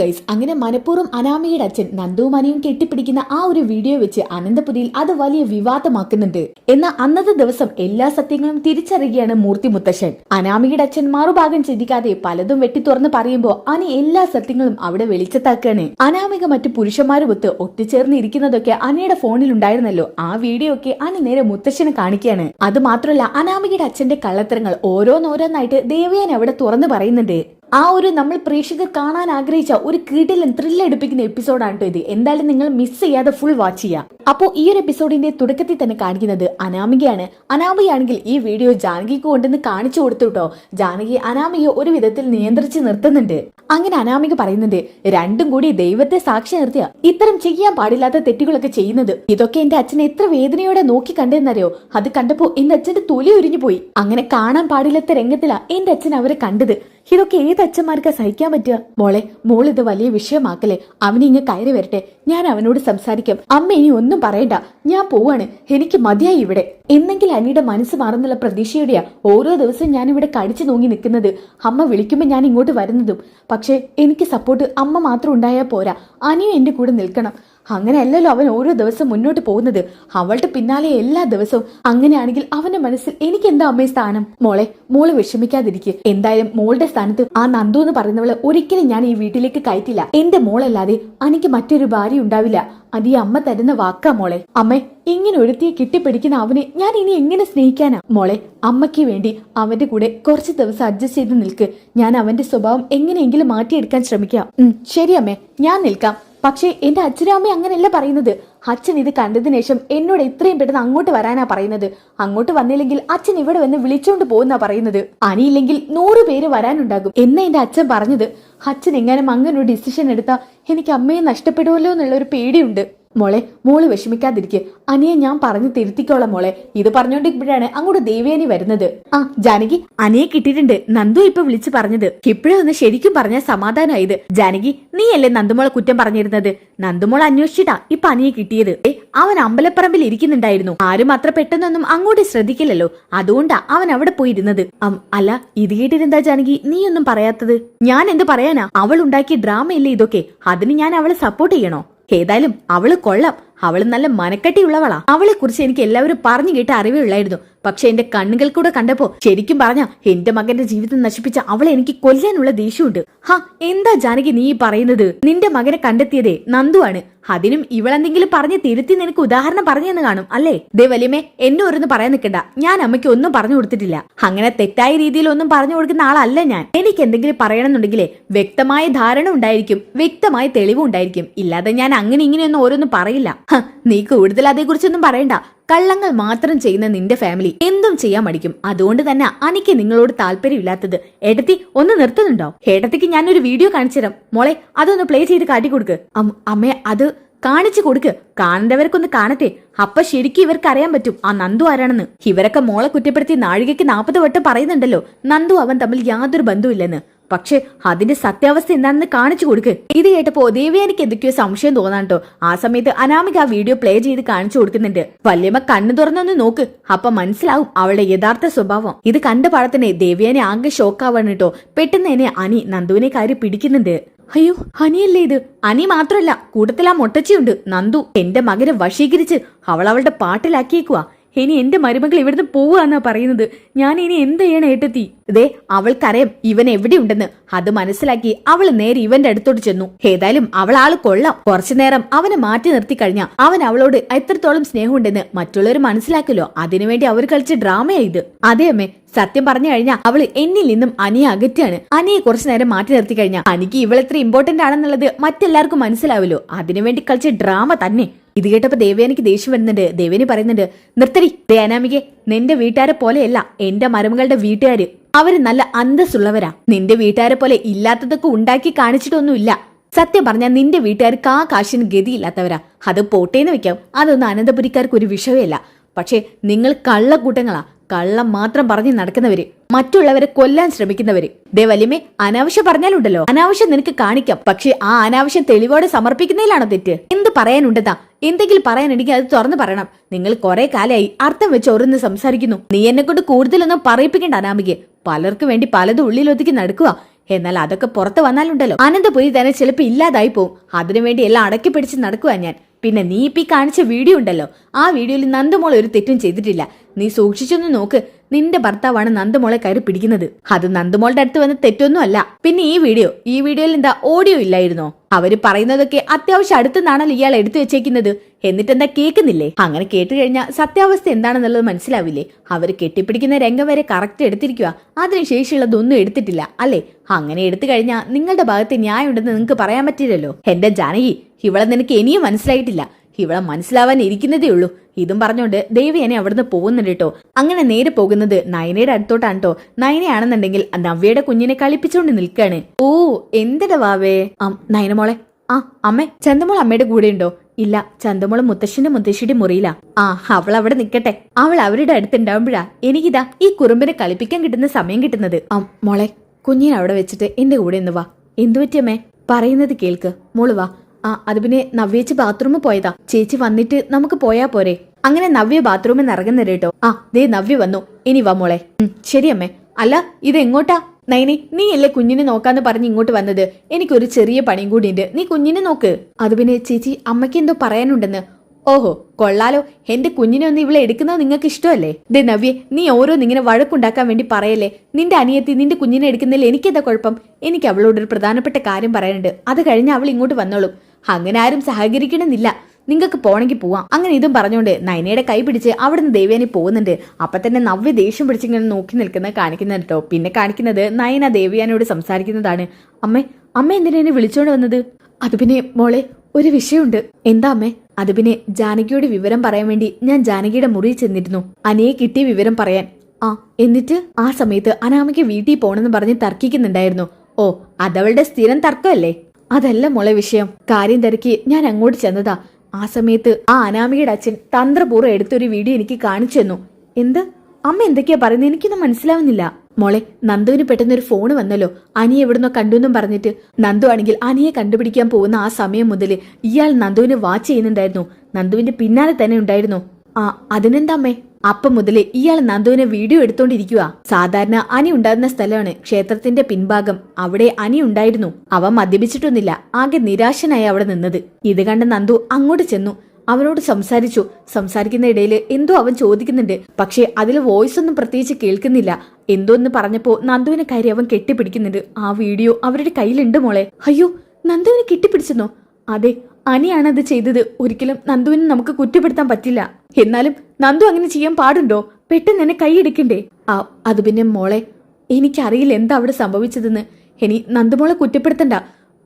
Guys അങ്ങനെ മനഃപൂർവം അനാമിയുടെ അച്ഛൻ നന്ദുവും അനിയും കെട്ടിപ്പിടിക്കുന്ന ആ ഒരു വീഡിയോ വെച്ച് അനന്തപുരിയിൽ അത് വലിയ വിവാദമാക്കുന്നുണ്ട്. എന്നാൽ അന്നത്തെ ദിവസം എല്ലാ സത്യങ്ങളും തിരിച്ചറിയുകയാണ് മൂർത്തി മുത്തശ്ശൻ. അനാമിയുടെ അച്ഛൻ മറുഭാഗം ചിന്തിക്കാതെ പലതും വെട്ടി തുറന്ന് പറയുമ്പോൾ അനി എല്ലാ സത്യങ്ങളും അവിടെ വെളിച്ചത്താക്കാണ്. അനാമിക മറ്റു പുരുഷന്മാരുമൊത്ത് ഒത്തുചേർന്ന് ഇരിക്കുന്നതൊക്കെ അനിയുടെ ഫോണിൽ ഉണ്ടായിരുന്നല്ലോ. ആ വീഡിയോ ഒക്കെ അനി നേരെ മുത്തശ്ശനെ കാണിക്കുകയാണ്. അത് മാത്രമല്ല അനാമികയുടെ അച്ഛന്റെ കള്ളത്തരങ്ങൾ ഓരോന്നോരോന്നായിട്ട് ദേവയാൻ അവിടെ തുറന്നു പറയുന്നുണ്ട്. ആ ഒരു നമ്മൾ പ്രേക്ഷകർ കാണാൻ ആഗ്രഹിച്ച ഒരു കീട്ടിലും ത്രില്ലടിപ്പിക്കുന്ന എപ്പിസോഡാണ് കേട്ടോ ഇത്. എന്തായാലും നിങ്ങൾ മിസ് ചെയ്യാതെ ഫുൾ വാച്ച് ചെയ്യാം. അപ്പോൾ ഈ ഒരു എപ്പിസോഡിന്റെ തുടക്കത്തിൽ തന്നെ കാണിക്കുന്നത് അനാമികയാണ്. അനാമികയാണെങ്കിൽ ഈ വീഡിയോ ജാനകിക്ക് കൊണ്ടുവന്ന് കാണിച്ചു കൊടുത്തു കേട്ടോ ജാനകി അനാമികയെ ഒരു വിധത്തിൽ നിയന്ത്രിച്ച് നിർത്തുന്നുണ്ട്. അങ്ങനെ അനാമിക പറയുന്നുണ്ട് രണ്ടും കൂടി ദൈവത്തെ സാക്ഷി നിർത്തിയ. ഇത്തരം ചെയ്യാൻ പാടില്ലാത്ത തെറ്റുകളൊക്കെ ചെയ്യുന്നത്. ഇതൊക്കെ എന്റെ അച്ഛനെ എത്ര വേദനയോടെ നോക്കി കണ്ടെന്നറിയോ? അത് കണ്ടപ്പോ എന്റെ അച്ഛന്റെ തൊലി ഉരിഞ്ഞു പോയി അങ്ങനെ കാണാൻ പാടില്ലാത്ത രംഗത്തിലാ എന്റെ അച്ഛൻ അവരെ കണ്ടത്. ഇതൊക്കെ ഏത് അച്ഛന്മാർക്ക് സഹിക്കാൻ പറ്റുക? മോളെ മോൾ ഇത് വലിയ വിഷയമാക്കലേ അവനെ ഇങ്ങ് കയറി വരട്ടെ. ഞാൻ അവനോട് സംസാരിക്കാം. അമ്മ ഇനി ഒന്നും പറയണ്ട. ഞാൻ പോവാണ്. എനിക്ക് മതിയായി ഇവിടെ. എന്നെങ്കിലും അനിയുടെ മനസ്സ് മാറുന്നുള്ള പ്രതീക്ഷയോടെയാ ഓരോ ദിവസവും ഞാൻ ഇവിടെ കടിച്ചു നോങ്ങി നിൽക്കുന്നത്. അമ്മ വിളിക്കുമ്പോൾ ഞാൻ ഇങ്ങോട്ട് വരുന്നതും. പക്ഷേ എനിക്ക് സപ്പോർട്ട് അമ്മ മാത്രം ഉണ്ടായാൽ പോരാ. അനിയും എന്റെ കൂടെ നിൽക്കണം. അങ്ങനെയല്ലല്ലോ അവൻ ഓരോ ദിവസം മുന്നോട്ട് പോകുന്നത്. അവളുടെ പിന്നാലെ എല്ലാ ദിവസവും അങ്ങനെയാണെങ്കിൽ അവന്റെ മനസ്സിൽ എനിക്ക് എന്താ അമ്മേ സ്ഥാനം? മോളെ മോൾ വിഷമിക്കാതിരിക്കുക എന്തായാലും മോളുടെ സ്ഥാനത്ത് ആ നന്ദു എന്ന് പറയുന്നവളെ ഒരിക്കലും ഞാൻ ഈ വീട്ടിലേക്ക് കയറ്റില്ല. എന്റെ മോളല്ലാതെ എനിക്ക് മറ്റൊരു ഭാര്യ ഉണ്ടാവില്ല. അത് ഈ അമ്മ തരുന്ന വാക്കാ മോളെ. അമ്മ ഇങ്ങനെ ഒരുത്തിയെ കിട്ടിപ്പിടിക്കുന്ന അവനെ ഞാൻ ഇനി എങ്ങനെ സ്നേഹിക്കാനാ? മോളെ അമ്മയ്ക്ക് വേണ്ടി അവന്റെ കൂടെ കുറച്ച് ദിവസം അഡ്ജസ്റ്റ് ചെയ്ത് നിൽക്ക്. ഞാൻ അവന്റെ സ്വഭാവം എങ്ങനെയെങ്കിലും മാറ്റിയെടുക്കാൻ ശ്രമിക്കാം. ശരി അമ്മേ ഞാൻ നിൽക്കാം. പക്ഷേ എന്റെ അച്ഛനും അമ്മയും അങ്ങനെയല്ല പറയുന്നത്. അച്ഛൻ ഇത് കണ്ടതിന് ശേഷം എന്നോട് എത്രയും പെട്ടെന്ന് അങ്ങോട്ട് വരാനാ പറയുന്നത്. അങ്ങോട്ട് വന്നില്ലെങ്കിൽ അച്ഛൻ ഇവിടെ വന്ന് വിളിച്ചോണ്ട് പോകുന്നാ പറയുന്നത്. അനിയില്ലെങ്കിൽ നൂറ് പേര് വരാനുണ്ടാകും. എന്ന് എന്റെ അച്ഛൻ പറഞ്ഞത്? അച്ഛൻ എങ്ങനെ അങ്ങനെ ഒരു ഡിസിഷൻ എടുത്താൽ എനിക്ക് അമ്മയെ നഷ്ടപ്പെടുമല്ലോ എന്നുള്ള ഒരു പേടിയുണ്ട്. മോളെ മോൾ വിഷമിക്കാതിരിക്കെ. അനിയെ ഞാൻ പറഞ്ഞു തിരുത്തിക്കോളാം മോളെ. ഇത് പറഞ്ഞോണ്ടിരിക്കുമ്പോഴാണ് അങ്ങോട്ട് ദേവേനി വരുന്നത്. ആ ജാനകി അനിയെ കിട്ടിയിട്ടുണ്ട്. നന്ദു ഇപ്പൊ വിളിച്ചു പറഞ്ഞത്. ഇപ്പോഴും ഒന്ന് ശരിക്കും പറഞ്ഞ സമാധാനമായത്. ജാനകി നീയല്ലേ നന്ദുമോളെ കുറ്റം പറഞ്ഞിരുന്നത്? നന്ദുമോൾ അന്വേഷിച്ചിട്ടാ ഇപ്പൊ അനിയെ കിട്ടിയത്. അവൻ അമ്പലപ്പറമ്പിൽ ഇരിക്കുന്നുണ്ടായിരുന്നു. ആരും അത്ര പെട്ടെന്നൊന്നും അങ്ങോട്ട് ശ്രദ്ധിക്കില്ലല്ലോ. അതുകൊണ്ടാ അവൻ അവിടെ പോയിരുന്നത്. അല്ല ഇത് കേട്ടിരുന്നാ ജാനകി? നീയൊന്നും പറയാത്തത്? ഞാൻ എന്ത് പറയാനാ? അവൾ ഉണ്ടാക്കിയ ഡ്രാമയല്ലേ ഇതൊക്കെ? അതിന് ഞാൻ അവളെ സപ്പോർട്ട് ചെയ്യണോ? ഏതായാലും അവൾ കൊള്ളാം. അവൾ നല്ല മനക്കെട്ടിയുള്ളവളാ. അവളെ കുറിച്ച് എനിക്ക് എല്ലാവരും പറഞ്ഞു കേട്ട അറിവേ ഉള്ളായിരുന്നു. പക്ഷെ എന്റെ കണ്ണുകൾ കൂടെ കണ്ടപ്പോ ശരിക്കും പറഞ്ഞ എന്റെ മകന്റെ ജീവിതം നശിപ്പിച്ച അവളെ എനിക്ക് കൊല്ലാനുള്ള ദേഷ്യമുണ്ട്. ഹാ എന്താ ജാനകി നീ പറയുന്നത്? നിന്റെ മകനെ കണ്ടെത്തിയതേ നന്ദുവാണ് അതിനും ഇവളെന്തെങ്കിലും പറഞ്ഞ് തിരുത്തി നിനക്ക് ഉദാഹരണം പറഞ്ഞെന്ന് കാണും അല്ലേ? ദേ വലിയമേ എന്നെ ഓരോന്ന് പറയാൻ നിൽക്കണ്ട ഞാൻ അമ്മയ്ക്ക് ഒന്നും പറഞ്ഞു കൊടുത്തിട്ടില്ല. അങ്ങനെ തെറ്റായ രീതിയിൽ ഒന്നും പറഞ്ഞു കൊടുക്കുന്ന ആളല്ല ഞാൻ. എനിക്ക് എന്തെങ്കിലും പറയണമെന്നുണ്ടെങ്കിലേ വ്യക്തമായ ധാരണ ഉണ്ടായിരിക്കും വ്യക്തമായ തെളിവും ഉണ്ടായിരിക്കും. ഇല്ലാതെ ഞാൻ അങ്ങനെ ഇങ്ങനെയൊന്നും ഓരോന്നും പറയില്ല. നീ കൂടുതൽ അതേക്കുറിച്ചൊന്നും പറയണ്ട. കള്ളങ്ങൾ മാത്രം ചെയ്യുന്ന നിന്റെ ഫാമിലി എന്തും ചെയ്യാൻ മടിക്കും. അതുകൊണ്ട് തന്നെ അനിക്ക് നിങ്ങളോട് താല്പര്യമില്ലാത്തത് എടത്തി ഒന്ന് നിർത്തുന്നുണ്ടോ? ഏട്ടത്തിക്ക് ഞാനൊരു വീഡിയോ കാണിച്ചുതരാം മോളെ അതൊന്ന് പ്ലേ ചെയ്ത് കാട്ടി കൊടുക്ക്. അമ്മേ അത് കാണിച്ചു കൊടുക്ക്. കാണേണ്ടവർക്കൊന്ന് കാണട്ടെ. അപ്പൊ ശരിക്കും ഇവർക്ക് അറിയാൻ പറ്റും. ആ നന്ദു ആരാണെന്ന്. ഇവരൊക്കെ മോളെ കുറ്റപ്പെടുത്തി നാഴികയ്ക്ക് നാൽപ്പത് വട്ടം പറയുന്നുണ്ടല്ലോ. നന്ദു അവൻ തമ്മിൽ യാതൊരു ബന്ധവുമില്ലെന്ന്. പക്ഷെ അതിന്റെ സത്യാവസ്ഥ എന്താണെന്ന് കാണിച്ചു കൊടുക്ക്. ഇത് കേട്ടപ്പോ ദേവയാനിക്ക് എന്തൊക്കെയോ സംശയം തോന്നാട്ടോ ആ സമയത്ത് അനാമിക ആ വീഡിയോ പ്ലേ ചെയ്ത് കാണിച്ചു കൊടുക്കുന്നുണ്ട്. വല്യമ്മ കണ്ണു തുറന്നൊന്ന് നോക്ക്. അപ്പൊ മനസ്സിലാവും അവളുടെ യഥാർത്ഥ സ്വഭാവം. ഇത് കണ്ട പാടത്തിനെ ദേവിയനെ ആകെ ഷോക്കാവാണ് കേട്ടോ പെട്ടെന്ന് തന്നെ അനി നന്ദുവിനെ കാര്യം പിടിക്കുന്നുണ്ട്. അയ്യോ അനിയല്ലേ ഇത്? അനി മാത്രല്ല കൂട്ടത്തിൽ ആ മൊട്ടച്ചിയുണ്ട്. നന്ദു എന്റെ മകനെ വശീകരിച്ച് അവളുടെ പാട്ടിലാക്കിയേക്കുവാ. ഇനി എന്റെ മരുമകൾ ഇവിടുന്ന് പോവാന്നാ പറയുന്നത്. ഞാൻ ഇനി എന്ത് ചെയ്യണം ഏട്ടത്തി? ഇതേ അവൾക്കറിയാം ഇവൻ എവിടെയുണ്ടെന്ന്. അത് മനസ്സിലാക്കി അവൾ നേരെ ഇവന്റെ അടുത്തോട്ട് ചെന്നു. ഏതായാലും അവൾ ആൾ കൊള്ളാം. കുറച്ചു നേരം അവനെ മാറ്റി നിർത്തി കഴിഞ്ഞാ അവൻ അവളോട് എത്രത്തോളം സ്നേഹമുണ്ടെന്ന് മറ്റുള്ളവർ മനസ്സിലാക്കല്ലോ അതിനുവേണ്ടി അവർ കളിച്ച ഡ്രാമയാ ഇത്. അതെ അമ്മേ സത്യം പറഞ്ഞു കഴിഞ്ഞാൽ അവൾ എന്നിൽ നിന്നും അനിയെ അകറ്റാണ് അനിയെ കുറച്ചു നേരം മാറ്റി നിർത്തി കഴിഞ്ഞാൽ അനിക്ക് ഇവൾ എത്ര ഇമ്പോർട്ടന്റ് ആണെന്നുള്ളത് മറ്റെല്ലാവർക്കും മനസ്സിലാവല്ലോ. അതിനുവേണ്ടി കളിച്ച ഡ്രാമ തന്നെ. ഇത് കേട്ടപ്പോ ദേവയാനിക്ക് ദേഷ്യം വരുന്നുണ്ട്. ദേവേനി പറയുന്നുണ്ട് നിർത്തടി. ദയാനാമികെ നിന്റെ വീട്ടുകാരെ പോലെയല്ല എന്റെ മരുമകളുടെ വീട്ടുകാര്. അവർ നല്ല അന്തസ്സുള്ളവരാ. നിന്റെ വീട്ടുകാരെ പോലെ ഇല്ലാത്തതൊക്കെ ഉണ്ടാക്കി കാണിച്ചിട്ടൊന്നുമില്ല. സത്യം പറഞ്ഞാൽ നിന്റെ വീട്ടുകാർ കാ കാശിന് ഗതിയില്ലാത്തവരാ. അത് പോട്ടേന്ന് വെക്കാം. അതൊന്നും അനന്തപുരിക്കാർക്ക് ഒരു വിഷയമല്ല. പക്ഷേ നിങ്ങൾ കള്ളക്കൂട്ടങ്ങളാ. കള്ളം മാത്രം പറഞ്ഞു നടക്കുന്നവര് മറ്റുള്ളവരെ കൊല്ലാൻ ശ്രമിക്കുന്നവര്. ദേ വലിയമേ അനാവശ്യം പറഞ്ഞാലുണ്ടല്ലോ. അനാവശ്യം നിനക്ക് കാണിക്കാം. പക്ഷെ ആ അനാവശ്യം തെളിവോടെ സമർപ്പിക്കുന്നതിലാണോ തെറ്റ്? എന്ത് പറയാനുണ്ടെന്നാ? എന്തെങ്കിലും പറയാനുണ്ടെങ്കിൽ അത് തുറന്നു പറയണം. നിങ്ങൾ കുറെ കാലമായി അർത്ഥം വെച്ച് ഓരോന്ന് സംസാരിക്കുന്നു. നീ എന്നെ കൊണ്ട് കൂടുതലൊന്നും പറയിപ്പിക്കേണ്ട അനാമികെ പലർക്കു വേണ്ടി പലതും ഉള്ളിലൊതുക്കി നടക്കുക. എന്നാൽ അതൊക്കെ പുറത്ത് വന്നാലുണ്ടല്ലോ. അനന്തപുരി തന്നെ ചിലപ്പോൾ ഇല്ലാതായി പോവും. അതിനുവേണ്ടി എല്ലാം അടക്കി പിടിച്ച് നടക്കുക ഞാൻ. പിന്നെ നീ ഇപ്പൊ കാണിച്ച വീഡിയോ ഉണ്ടല്ലോ. ആ വീഡിയോയിൽ നന്ദമോൾ ഒരു തെറ്റും ചെയ്തിട്ടില്ല. നീ സൂക്ഷിച്ചൊന്ന് നോക്ക്. നിന്റെ ഭർത്താവാണ് നന്ദമോളെ കയറി പിടിക്കുന്നത്. അത് നന്ദമോളുടെ അടുത്ത് വന്ന തെറ്റൊന്നും അല്ല. പിന്നെ ഈ വീഡിയോ ഈ വീഡിയോയിൽ എന്താ ഓഡിയോ ഇല്ലായിരുന്നോ? അവർ പറയുന്നതൊക്കെ അത്യാവശ്യം അടുത്തുനിന്നാണല്ലോ ഇയാൾ എടുത്തു വെച്ചേക്കുന്നത്. എന്നിട്ടെന്താ കേൾക്കുന്നില്ലേ? അങ്ങനെ കേട്ട് കഴിഞ്ഞാൽ സത്യാവസ്ഥ എന്താണെന്നുള്ളത് മനസ്സിലാവില്ലേ? അവർ കെട്ടിപ്പിടിക്കുന്ന രംഗം വരെ കറക്റ്റ് എടുത്തിരിക്കുക അതിനുശേഷിയുള്ളതൊന്നും എടുത്തിട്ടില്ല. അല്ലേ? അങ്ങനെ എടുത്തു കഴിഞ്ഞാൽ നിങ്ങളുടെ ഭാഗത്ത് ന്യായമുണ്ടെന്ന് നിങ്ങൾക്ക് പറയാൻ പറ്റില്ലല്ലോ. എന്റെ ജാനകി ഇവളെ നിനക്ക് ഇനിയും മനസ്സിലായിട്ടില്ല. ഇവളെ മനസ്സിലാവാൻ ഇരിക്കുന്നതേ ഉള്ളൂ. ഇതും പറഞ്ഞുകൊണ്ട് ദേവയാനെ അവിടുന്ന് പോകുന്നുണ്ട് കേട്ടോ അങ്ങനെ നേരെ പോകുന്നത് നയനയുടെ അടുത്തോട്ടാണ് കേട്ടോ നയനയാണെന്നുണ്ടെങ്കിൽ നവ്യയുടെ കുഞ്ഞിനെ കളിപ്പിച്ചുകൊണ്ട് നിൽക്കാണ്. ഓ എന്തട വാവേ? നയനമോളെ. ആ അമ്മേ ചന്തമോൾ അമ്മയുടെ കൂടെ ഉണ്ടോ? ഇല്ല ചന്തമോൾ മുത്തശ്ശിന്റെ മുത്തശ്ശിയുടെ മുറിയില്ല ആ അവൾ അവിടെ നിൽക്കട്ടെ അവൾ അവരുടെ അടുത്തുണ്ടാവുമ്പോഴാ എനിക്കിതാ ഈ കുറുമ്പിനെ കളിപ്പിക്കാൻ കിട്ടുന്ന സമയം കിട്ടുന്നത്. ആ മോളെ കുഞ്ഞിനെ അവിടെ വെച്ചിട്ട് എന്റെ കൂടെ ഒന്ന് വാ. എന്തു പറ്റിയമ്മേ പറയുന്നത് കേൾക്ക്. മോൾ വാ. ആ അത് പിന്നെ നവ്യേച്ചി ബാത്റൂമിൽ പോയതാ. ചേച്ചി വന്നിട്ട് നമുക്ക് പോയാ പോരെ. അങ്ങനെ നവ്യ ബാത്റൂമിൽ നിന്ന് ഇറങ്ങുന്നത് കേട്ടോ. ആ ദേ നവ്യ വന്നു. ഇനി വാ മോളെ. ശരി അമ്മേ. അല്ല ഇത് എങ്ങോട്ടാ? നൈനി നീ അല്ലേ കുഞ്ഞിനെ നോക്കാന്ന് പറഞ്ഞ് ഇങ്ങോട്ട് വന്നത്? എനിക്കൊരു ചെറിയ പണിയും കൂടിയുണ്ട് നീ കുഞ്ഞിനെ നോക്ക്. അത് പിന്നെ ചേച്ചി അമ്മയ്ക്ക് എന്തോ പറയാനുണ്ടെന്ന്. ഓഹോ കൊള്ളാലോ. എന്റെ കുഞ്ഞിനെ ഒന്ന് ഇവിടെ എടുക്കുന്നത് നിങ്ങൾക്ക് ഇഷ്ടമല്ലേ? ദേ നവ്യ നീ ഓരോന്ന് ഇങ്ങനെ വഴക്കുണ്ടാക്കാൻ വേണ്ടി പറയല്ലേ? നിന്റെ അനിയത്തി നിന്റെ കുഞ്ഞിനെ എടുക്കുന്നതിൽ എനിക്കെന്താ കുഴപ്പം? എനിക്ക് അവളോട് ഒരു പ്രധാനപ്പെട്ട കാര്യം പറയാനുണ്ട്. അത് കഴിഞ്ഞ് അവൾ ഇങ്ങോട്ട് വന്നോളും. അങ്ങനെ ആരും സഹകരിക്കണമെന്നില്ല. നിങ്ങൾക്ക് പോണെങ്കിൽ പോവാം. അങ്ങനെ ഇതും പറഞ്ഞുകൊണ്ട് നൈനയുടെ കൈ പിടിച്ച് അവിടുന്ന് ദേവ്യാനി പോകുന്നുണ്ട്. അപ്പൊ തന്നെ നവ്യ ദേഷ്യം പിടിച്ചിങ്ങനെ നോക്കി നിൽക്കുന്ന കാണിക്കുന്നത് കേട്ടോ പിന്നെ കാണിക്കുന്നത് നയന ദേവ്യാനോട് സംസാരിക്കുന്നതാണ്. അമ്മേ അമ്മ എന്തിനാ എന്നെ വിളിച്ചോണ്ട് വന്നത്? അത് പിന്നെ മോളെ ഒരു വിഷയമുണ്ട്. എന്താ അമ്മേ? അത് പിന്നെ ജാനകിയോട് വിവരം പറയാൻ വേണ്ടി ഞാൻ ജാനകിയുടെ മുറിയിൽ ചെന്നിരുന്നു. അനിയെ കിട്ടിയ വിവരം പറയാൻ. ആ എന്നിട്ട് ആ സമയത്ത് അനാമയ്ക്ക് വീട്ടിൽ പോണെന്ന് പറഞ്ഞ് തർക്കിക്കുന്നുണ്ടായിരുന്നു. ഓ അതവളുടെ സ്ഥിരം തർക്കമല്ലേ? അതല്ല മോളെ വിഷയം. കാര്യം തിരക്കി ഞാൻ അങ്ങോട്ട് ചെന്നതാ. ആ സമയത്ത് ആ അനാമികയുടെ അച്ഛൻ തന്ത്രപൂർവം എടുത്തൊരു വീഡിയോ എനിക്ക് കാണിച്ചു തന്നു. എന്ത്? അമ്മ എന്തൊക്കെയാ പറയുന്നത് എനിക്കൊന്നും മനസ്സിലാവുന്നില്ല. മോളെ നന്ദുവിന് പെട്ടെന്ന് ഒരു ഫോൺ വന്നല്ലോ. അനി എവിടുന്നോ കണ്ടു എന്നും പറഞ്ഞിട്ട് നന്ദു ആണെങ്കിൽ അനിയെ കണ്ടുപിടിക്കാൻ പോകുന്ന ആ സമയം മുതൽ ഇയാൾ നന്ദുവിനെ വാച്ച് ചെയ്യുന്നുണ്ടായിരുന്നു. നന്ദുവിന്റെ പിന്നാലെ തന്നെ ഉണ്ടായിരുന്നു. ആ അതിനെന്താമ്മേ? അപ്പം മുതലേ ഇയാൾ നന്ദുവിനെ വീഡിയോ എടുത്തോണ്ടിരിക്കുക സാധാരണ അനി ഉണ്ടാകുന്ന സ്ഥലമാണ് ക്ഷേത്രത്തിന്റെ പിൻഭാഗം. അവിടെ അനി ഉണ്ടായിരുന്നു. അവ മദ്യപിച്ചിട്ടൊന്നില്ല ആകെ നിരാശനായി അവിടെ നിന്നത്. ഇത് കണ്ട നന്ദു അങ്ങോട്ട് ചെന്നു. അവനോട് സംസാരിച്ചു. സംസാരിക്കുന്ന ഇടയിൽ എന്തോ അവൻ ചോദിക്കുന്നുണ്ട്. പക്ഷേ അതിൽ വോയിസ് ഒന്നും പ്രത്യേകിച്ച് കേൾക്കുന്നില്ല. എന്തോ എന്ന് പറഞ്ഞപ്പോ നന്ദുവിനെ കയറി അവൻ കെട്ടിപ്പിടിക്കുന്നുണ്ട്. ആ വീഡിയോ അവരുടെ കയ്യിലുണ്ട് മോളെ. അയ്യോ നന്ദുവിനെ കെട്ടിപ്പിടിച്ചെന്നോ? അതെ അനിയാണത് ചെയ്തത്. ഒരിക്കലും നന്ദുവിനെ നമുക്ക് കുറ്റപ്പെടുത്താൻ പറ്റില്ല. എന്നാലും നന്ദു അങ്ങനെ ചെയ്യാൻ പാടുണ്ടോ? പെട്ടെന്ന് എന്നെ കൈയെടുക്കണ്ടേ ആ അത് പിന്നെ മോളെ എനിക്കറിയില്ല എന്താ അവിടെ സംഭവിച്ചതെന്ന്. ഇനി നന്ദുമോളെ കുറ്റപ്പെടുത്തണ്ട.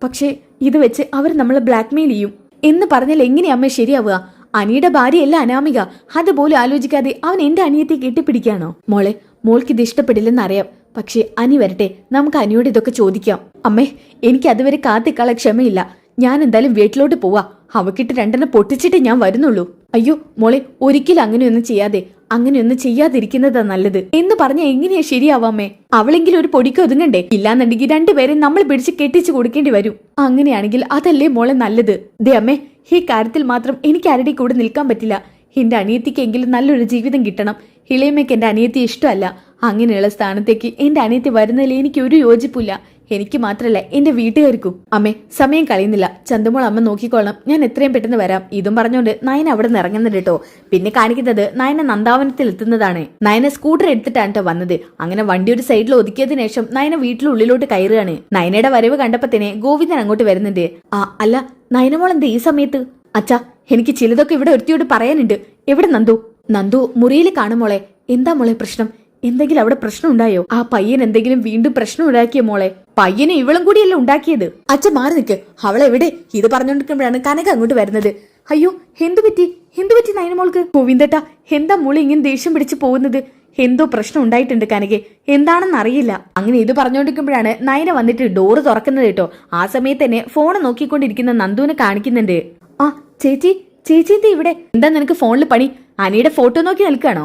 പക്ഷേ ഇത് വെച്ച് അവർ നമ്മളെ ബ്ലാക്ക്മെയിൽ ചെയ്യും. എന്ന് പറഞ്ഞാൽ എങ്ങനെയാ ശരിയാവുക? അനിയുടെ ഭാര്യയല്ല അനാമിക. അതുപോലെ ആലോചിക്കാതെ അവൻ എന്റെ അനിയത്തെ കെട്ടിപ്പിടിക്കാണോ മോളെ മോൾക്ക് ഇത് ഇഷ്ടപ്പെടില്ലെന്ന് അറിയാം. പക്ഷേ അനി വരട്ടെ നമുക്ക് അനിയോട് ഇതൊക്കെ ചോദിക്കാം. അമ്മേ എനിക്ക് അതുവരെ കാത്തിക്കാളെ ക്ഷമയില്ല. ഞാൻ എന്തായാലും വീട്ടിലോട്ട് പോവാ. അവക്കിട്ട് രണ്ടെണ്ണം പൊട്ടിച്ചിട്ട് ഞാൻ വരുന്നുള്ളൂ. അയ്യോ മോളെ ഒരിക്കലും അങ്ങനെയൊന്നും ചെയ്യാതെ. അങ്ങനെയൊന്നും ചെയ്യാതിരിക്കുന്നതാ നല്ലത്. എന്ന് പറഞ്ഞ എങ്ങനെയാ ശരിയാവാമേ അവളെങ്കിലും ഒരു പൊടിക്ക് ഒതുങ്ങണ്ടേ? ഇല്ലാന്നുണ്ടെങ്കിൽ രണ്ടുപേരെ നമ്മൾ പിടിച്ച് കെട്ടിച്ചു കൊടുക്കേണ്ടി വരും. അങ്ങനെയാണെങ്കിൽ അതല്ലേ മോളെ നല്ലത്? ദേ അമ്മേ ഈ കാര്യത്തിൽ മാത്രം എനിക്ക് ആരുടെ കൂടെ നിൽക്കാൻ പറ്റില്ല. എന്റെ അനിയത്തിക്കെങ്കിലും നല്ലൊരു ജീവിതം കിട്ടണം. ഇളയമ്മയ്ക്ക് എന്റെ അനിയത്തി ഇഷ്ടമല്ല. അങ്ങനെയുള്ള സ്ഥാനത്തേക്ക് എന്റെ അനിയത്തി വരുന്നതിൽ എനിക്ക് ഒരു യോജിപ്പില്ല. എനിക്ക് മാത്രല്ല എന്റെ വീട്ടുകാർക്കും. അമ്മേ സമയം കളയുന്നില്ല. ചന്തമോൾ അമ്മ നോക്കിക്കോളണം. ഞാൻ എത്രയും പെട്ടെന്ന് വരാം. ഇതും പറഞ്ഞുകൊണ്ട് നയന അവിടെ നിന്ന് ഇറങ്ങുന്നുണ്ട് കേട്ടോ. പിന്നെ കാണിക്കുന്നത് നയന നന്ദാവനത്തിൽ എത്തുന്നതാണ്. നയന സ്കൂട്ടർ എടുത്തിട്ടാണ് കേട്ടോ വന്നത്. അങ്ങനെ വണ്ടി ഒരു സൈഡിൽ ഒതുക്കിയതിനു ശേഷം നയന വീട്ടിലുള്ളിലോട്ട് കയറുകയാണ്. നയനയുടെ വരവ് കണ്ടപ്പോ തന്നെ ഗോവിന്ദൻ അങ്ങോട്ട് വരുന്നുണ്ട്. ആ അല്ല നയനമോൾ എന്താ ഈ സമയത്ത്? അച്ഛാ എനിക്ക് ചിലതൊക്കെ ഇവിടെ ഒരുത്തിയോട് പറയാനുണ്ട്. എവിടെ നന്ദു? നന്ദു മുറിയിൽ കാണുമോളെ എന്താ മോളെ പ്രശ്നം? എന്തെങ്കിലും അവിടെ പ്രശ്നം ഉണ്ടായോ? ആ പയ്യൻ എന്തെങ്കിലും വീണ്ടും പ്രശ്നം ഉണ്ടാക്കിയ മോളെ? പയ്യനെ ഇവളും കൂടിയല്ലേ ഉണ്ടാക്കിയത്? അച്ഛൻ മാറി നിൽക്ക് അവളെവിടെ ഇത് പറഞ്ഞുകൊണ്ടിരിക്കുമ്പോഴാണ് കനക അങ്ങോട്ട് വരുന്നത്. അയ്യോ എന്തു പറ്റി? എന്തു പറ്റി നയനമോൾക്ക് ഗോവിന്ദട്ട എന്താ മുളി ഇങ്ങനെ ദേഷ്യം പിടിച്ചു പോകുന്നത്? എന്തോ പ്രശ്നം ഉണ്ടായിട്ടുണ്ട് കനകെ. എന്താണെന്ന് അറിയില്ല. അങ്ങനെ ഇത് പറഞ്ഞുകൊണ്ടിരിക്കുമ്പോഴാണ് നയന വന്നിട്ട് ഡോറ് തുറക്കുന്നത് കേട്ടോ. ആ സമയത്ത് തന്നെ ഫോൺ നോക്കിക്കൊണ്ടിരിക്കുന്ന നന്ദുവിനെ കാണിക്കുന്നുണ്ട്. ആ ചേച്ചി ചേച്ചി ഇവിടെ? എന്താ നിനക്ക് ഫോണിൽ പണി? അനിയുടെ ഫോട്ടോ നോക്കി നിൽക്കാണോ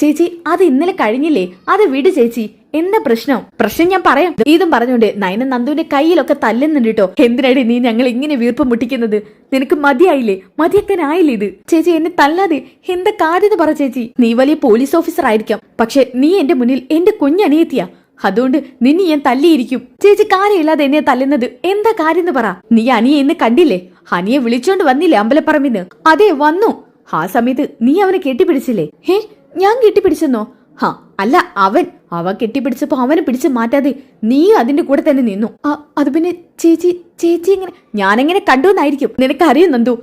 ചേച്ചി അത് ഇന്നലെ കഴിഞ്ഞില്ലേ? അത് വിട് ചേച്ചി. എന്താ പ്രശ്നം? പ്രശ്നം ഞാൻ പറയാം. ഇതും പറഞ്ഞുകൊണ്ട് നയന നന്ദുവിന്റെ കയ്യിലൊക്കെ തല്ലുന്നുണ്ട് കേട്ടോ. എന്തിനാടി നീ ഞങ്ങൾ ഇങ്ങനെ വീർപ്പ് മുട്ടിക്കുന്നത്? നിനക്ക് മതിയായില്ലേ? മതിയാക്കാനായില്ലേ ഇത്? ചേച്ചി എന്നെ തല്ലാതെ എന്താ കാര്യം പറ ചേച്ചി. നീ വലിയ പോലീസ് ഓഫീസർ ആയിരിക്കാം. പക്ഷെ നീ എന്റെ മുന്നിൽ എന്റെ കുഞ്ഞനിയത്തിയാ. അതുകൊണ്ട് നിന്നെ ഞാൻ തല്ലിയിരിക്കും. ചേച്ചി കാര്യമില്ലാതെ എന്നെ തല്ലുന്നത്. എന്താ കാര്യം എന്ന് പറ. നീ അനിയെ ഇന്ന് കണ്ടില്ലേ? ഹനിയെ വിളിച്ചോണ്ട് വന്നില്ലേ അമ്പലപ്പറമ്പിന്ന്? അതെ വന്നു. ആ സമയത്ത് നീ അവനെ കെട്ടിപ്പിടിച്ചില്ലേ? ഹേ ഞാൻ കെട്ടിപ്പിടിച്ചെന്നോ? ഹാ അല്ല അവൻ അവ കെട്ടിപ്പിടിച്ചപ്പോ അവനെ പിടിച്ച് മാറ്റാതെ നീ അതിന്റെ കൂടെ തന്നെ നിന്നു. അത് പിന്നെ ചേച്ചി ചേച്ചി എങ്ങനെ? ഞാനെങ്ങനെ കണ്ടു എന്നായിരിക്കും നിനക്കറിയും നന്ദു.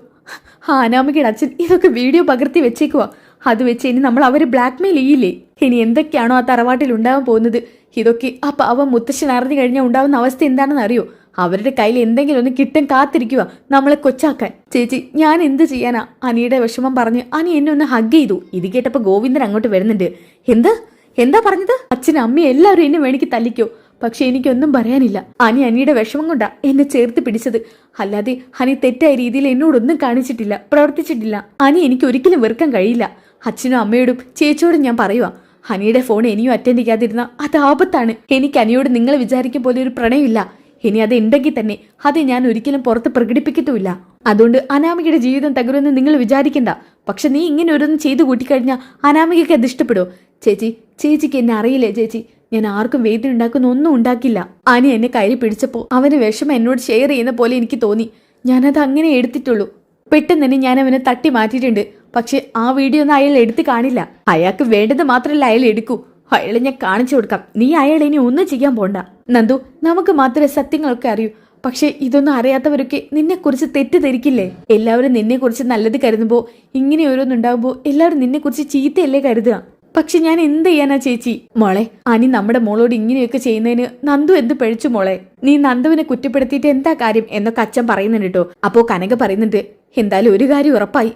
അനാമികയുടെ അച്ഛൻ ഇതൊക്കെ വീഡിയോ പകർത്തി വെച്ചേക്കുക അത് വെച്ച് ഇനി നമ്മൾ അവരെ ബ്ലാക്ക്മെയിൽ ചെയ്യില്ലേ? ഇനി എന്തൊക്കെയാണോ ആ തറവാട്ടിൽ ഉണ്ടാവാൻ പോകുന്നത്? ഇതൊക്കെ ആ പാവം മുത്തശ്ശൻ അറിഞ്ഞു കഴിഞ്ഞാൽ ഉണ്ടാവുന്ന അവസ്ഥ എന്താണെന്ന് അറിയോ? അവരുടെ കയ്യിൽ എന്തെങ്കിലും ഒന്ന് കിട്ടാൻ കാത്തിരിക്കുക നമ്മളെ കൊച്ചാക്കാൻ. ചേച്ചി ഞാൻ എന്ത് ചെയ്യാനാ? അനിയുടെ വിഷമം പറഞ്ഞ് അനി എന്നെ ഒന്ന് ഹഗ് ചെയ്തു. ഇത് കേട്ടപ്പോ ഗോവിന്ദൻ അങ്ങോട്ട് വരുന്നുണ്ട്. എന്ത്? എന്താ പറഞ്ഞത്? അച്ഛനും അമ്മയും എല്ലാവരും എന്നെ വേണിക്ക് തല്ലിക്കോ. പക്ഷെ എനിക്കൊന്നും പറയാനില്ല. അനി അനിയുടെ വിഷമം കൊണ്ടാ എന്നെ ചേർത്ത് പിടിച്ചത്. അല്ലാതെ അനി തെറ്റായ രീതിയിൽ എന്നോടൊന്നും കാണിച്ചിട്ടില്ല പ്രവർത്തിച്ചിട്ടില്ല. അനി എനിക്ക് ഒരിക്കലും വെറുക്കാൻ കഴിയില്ല. അച്ഛനും അമ്മയോടും ചേച്ചിയോടും ഞാൻ പറയുക ഹനിയുടെ ഫോൺ ഇനിയും അറ്റൻഡ് ചെയ്യാതിരുന്ന അത് ആപത്താണ്. എനിക്ക് അനിയോട് നിങ്ങളെ വിചാരിക്കും പോലെ ഒരു പ്രണയമില്ല. ഇനി അത് ഉണ്ടെങ്കിൽ തന്നെ അത് ഞാൻ ഒരിക്കലും പുറത്ത് പ്രകടിപ്പിക്കത്തുമില്ല. അതുകൊണ്ട് അനാമികയുടെ ജീവിതം തകരുമെന്ന് നിങ്ങൾ വിചാരിക്കണ്ട. പക്ഷെ നീ ഇങ്ങനെ ഒരൊന്നും ചെയ്തു കൂട്ടിക്കഴിഞ്ഞാൽ അനാമികയ്ക്ക് അത് ഇഷ്ടപ്പെടുമോ ചേച്ചി ചേച്ചിക്ക് എന്നെ അറിയില്ലേ ചേച്ചി? ഞാൻ ആർക്കും വേദന ഉണ്ടാക്കുന്ന ഒന്നും ഉണ്ടാക്കില്ല. അനി എന്നെ കൈ പിടിച്ചപ്പോൾ അവന് വിഷമം എന്നോട് ഷെയർ ചെയ്യുന്ന പോലെ എനിക്ക് തോന്നി. ഞാനത് അങ്ങനെ എടുത്തിട്ടുള്ളൂ. പെട്ടെന്ന് തന്നെ ഞാൻ അവനെ തട്ടി മാറ്റിയിട്ടുണ്ട്. പക്ഷെ ആ വീഡിയോ ഒന്നും അയാൾ എടുത്ത് കാണില്ല. അയാൾക്ക് വേണ്ടത് മാത്രമല്ല അയാൾ എടുക്കൂ. അയാളെ ഞാൻ കാണിച്ചു കൊടുക്കാം. നീ അയാളെ ഇനി ഒന്നും ചെയ്യാൻ പോണ്ട. നന്ദു നമുക്ക് മാത്രമേ സത്യങ്ങളൊക്കെ അറിയൂ. പക്ഷെ ഇതൊന്നും അറിയാത്തവരൊക്കെ നിന്നെ കുറിച്ച് തെറ്റിദ്ധരിക്കില്ലേ? എല്ലാവരും നിന്നെ കുറിച്ച് നല്ലത് കരുതുമ്പോ ഇങ്ങനെ ഓരോന്നുണ്ടാകുമ്പോ എല്ലാവരും നിന്നെ കുറിച്ച് ചീത്തയല്ലേ കരുതുക? പക്ഷെ ഞാൻ എന്ത് ചെയ്യാനാ ചേച്ചി? മോളെ അനി നമ്മുടെ മോളോട് ഇങ്ങനെയൊക്കെ ചെയ്യുന്നതിന് നന്ദു എന്ത് പഴിച്ചു മോളെ? നീ നന്ദുവിനെ കുറ്റപ്പെടുത്തിയിട്ട് എന്താ കാര്യം എന്നൊക്കെ അച്ഛൻ പറയുന്നുണ്ട് കേട്ടോ. അപ്പോ കനക പറയുന്നുണ്ട് എന്തായാലും ഒരു കാര്യം ഉറപ്പായി.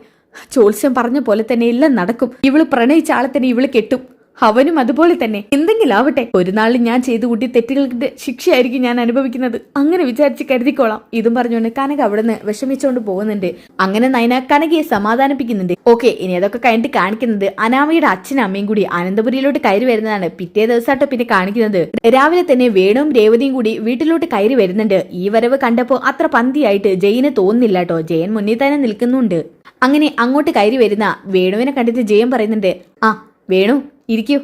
ചോത്സ്യം പറഞ്ഞ പോലെ തന്നെ എല്ലാം നടക്കും. ഇവൾ പ്രണയിച്ച ആളെ തന്നെ ഇവൾ കെട്ടും. അവനും അതുപോലെ തന്നെ. എന്തെങ്കിലും ആവട്ടെ ഒരു നാളിൽ ഞാൻ ചെയ്തു കൂട്ടിയ തെറ്റുകളുടെ ശിക്ഷയായിരിക്കും ഞാൻ അനുഭവിക്കുന്നത്. അങ്ങനെ വിചാരിച്ച് കരുതിക്കോളാം. ഇതും പറഞ്ഞുകൊണ്ട് കനക അവിടുന്ന് വിഷമിച്ചുകൊണ്ട് പോകുന്നുണ്ട്. അങ്ങനെ നയന കനകയെ സമാധാനിപ്പിക്കുന്നുണ്ട്. ഓക്കെ ഇനി അതൊക്കെ കഴിഞ്ഞിട്ട് കാണിക്കുന്നത് അനാമയുടെ അച്ഛനും അമ്മയും കൂടി അനന്തപുരിയിലോട്ട് കയറി വരുന്നതാണ്. പിറ്റേ ദിവസമായിട്ട് പിന്നെ കാണിക്കുന്നത്. രാവിലെ തന്നെ വേണുവും രേവതിയും കൂടി വീട്ടിലോട്ട് കയറി വരുന്നുണ്ട്. ഈ വരവ് കണ്ടപ്പോ അത്ര പന്തിയായിട്ട് ജയന് തോന്നുന്നില്ല കേട്ടോ ജയൻ മുന്നിൽ തന്നെ നിൽക്കുന്നുണ്ട്. അങ്ങനെ അങ്ങോട്ട് കയറി വരുന്ന വേണുവിനെ കണ്ടിട്ട് ജയൻ പറയുന്നുണ്ട് ആ വേണു ഇരിക്കൂ.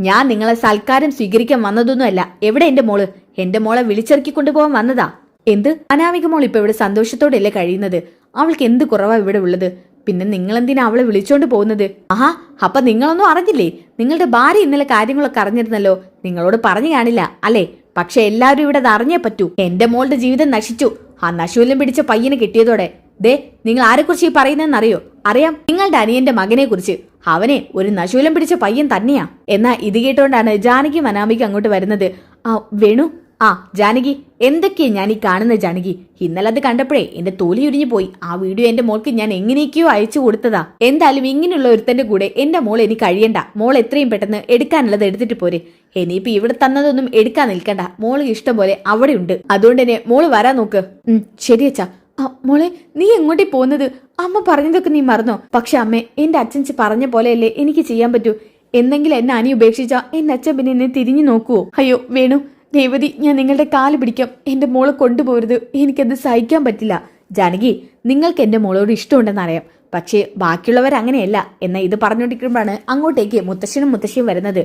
ഞാൻ നിങ്ങളെ സൽക്കാരം സ്വീകരിക്കാൻ വന്നതൊന്നുമല്ല. എവിടെ എന്റെ മോൾ? എന്റെ മോളെ വിളിച്ചിറക്കി കൊണ്ടുപോകാൻ വന്നതാ. എന്ത്? അനാമിക മോൾ ഇപ്പൊ ഇവിടെ സന്തോഷത്തോടെയല്ലേ കഴിയുന്നത്? അവൾക്ക് എന്ത് കുറവാ ഇവിടെ ഉള്ളത്? പിന്നെ നിങ്ങൾ എന്തിനാ അവളെ വിളിച്ചോണ്ട് പോകുന്നത്? ആഹാ അപ്പൊ നിങ്ങളൊന്നും അറിഞ്ഞില്ലേ? നിങ്ങളുടെ ഭാര്യ ഇന്നലെ കാര്യങ്ങളൊക്കെ അറിഞ്ഞിരുന്നല്ലോ. നിങ്ങളോട് പറഞ്ഞു കാണില്ല അല്ലേ? പക്ഷെ എല്ലാവരും ഇവിടെ അത് അറിഞ്ഞേ പറ്റൂ. എന്റെ മോളുടെ ജീവിതം നശിച്ചു. ആ നശൂലം പിടിച്ച പയ്യന് കിട്ടിയതോടെ. ദേ നിങ്ങൾ ആരെക്കുറിച്ച് ഈ പറയുന്നതെന്ന് അറിയോ അറിയാം നിങ്ങളുടെ അനിയന്റെ മകനെ കുറിച്ച് അവനെ ഒരു നശൂലം പിടിച്ച പയ്യൻ തന്നെയാ. എന്നാ ഇത് കേട്ടോണ്ടാണ് ജാനകി മനാമിക്ക് അങ്ങോട്ട് വരുന്നത്. ആ വേണു? ആ ജാനകി എന്തൊക്കെയാ ഞാൻ ഈ കാണുന്നത് ജാനകി? ഇന്നലെ അത് കണ്ടപ്പോഴേ എന്റെ തൊലി ഉരിഞ്ഞു പോയി. ആ വീഡിയോ എന്റെ മോൾക്ക് ഞാൻ എങ്ങനെയൊക്കെയോ അയച്ചു കൊടുത്തതാ. എന്തായാലും ഇങ്ങനെയുള്ള ഒരുത്തന്റെ കൂടെ എന്റെ മോൾ എനിക്ക് കഴിയണ്ട. മോൾ എത്രയും പെട്ടെന്ന് എടുക്കാനുള്ളത് എടുത്തിട്ട് പോരെ. ഇനിയിപ്പോ ഇവിടെ തന്നതൊന്നും എടുക്കാൻ നിൽക്കണ്ട. മോൾ ഇഷ്ടം പോലെ അവിടെ ഉണ്ട്. അതുകൊണ്ട് തന്നെ മോൾ വരാൻ നോക്ക്. ഉം ശരി അച്ഛാ. ആ, മോളെ നീ എങ്ങോട്ടി പോകുന്നത്? അമ്മ പറഞ്ഞതൊക്കെ നീ മറന്നോ? പക്ഷെ അമ്മേ എന്റെ അച്ഛൻ പറഞ്ഞ പോലെയല്ലേ എനിക്ക് ചെയ്യാൻ പറ്റൂ. എന്തെങ്കിലും എന്നെ അനി ഉപേക്ഷിച്ച എന്റെ അച്ഛൻ പിന്നെ എന്നെ തിരിഞ്ഞു നോക്കുവോ? അയ്യോ വേണു. ദേവതി ഞാൻ നിങ്ങളുടെ കാൽ പിടിക്കാം. എന്റെ മോളെ കൊണ്ടുപോകരുത്. എനിക്കത് സഹിക്കാൻ പറ്റില്ല. ജാനകി നിങ്ങൾക്ക് എന്റെ മോളോട് ഇഷ്ടമുണ്ടെന്ന് അറിയാം പക്ഷേ ബാക്കിയുള്ളവർ അങ്ങനെയല്ല. എന്നാ ഇത് പറഞ്ഞുകൊണ്ടിരിക്കുമ്പോഴാണ് അങ്ങോട്ടേക്ക് മുത്തശ്ശനും മുത്തശ്ശിയും വരുന്നത്.